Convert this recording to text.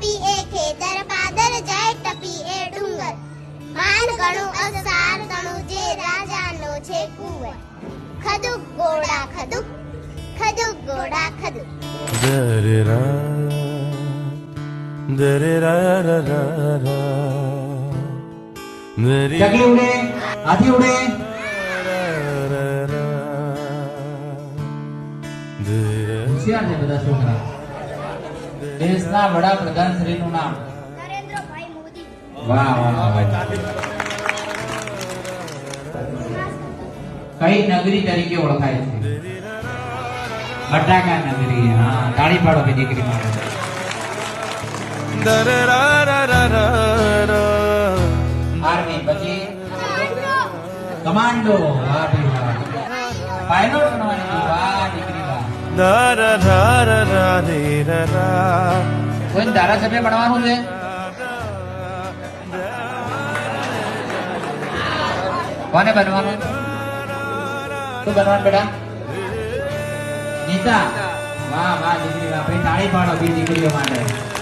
ટપી એ ખેતર પાદર જાય ટપી એ ડુંગર માન ગણું અસાર તણું જે રાજાનો છે કુંવર ખદુક ગોડા ખદુક ખદુક ગોડા ખદુક દરે રા દરે રા રા રા રા ચકલી ઉડે હાથી ઉડે હોશિયાર છે બધા છોકરા દેશના વડાપ્રધાન શ્રીનું નામ. વાહ વાહ કઈ નગરી તરીકે ઓળખાય છે? બટાકા નગરી હા તાળી પાડો કે દીકરી આર્મી પછી? કમાન્ડો. પાયલોટ બનવાની કોઈ ધારાસભ્ય બનવાનું છે? કોને બનવાનું? શું બનવાનું બેટા? નીતા વાહ વાહ, દીકરી વાહ. ભાઈ તાળી પાડો, બે દીકરીઓ માટે.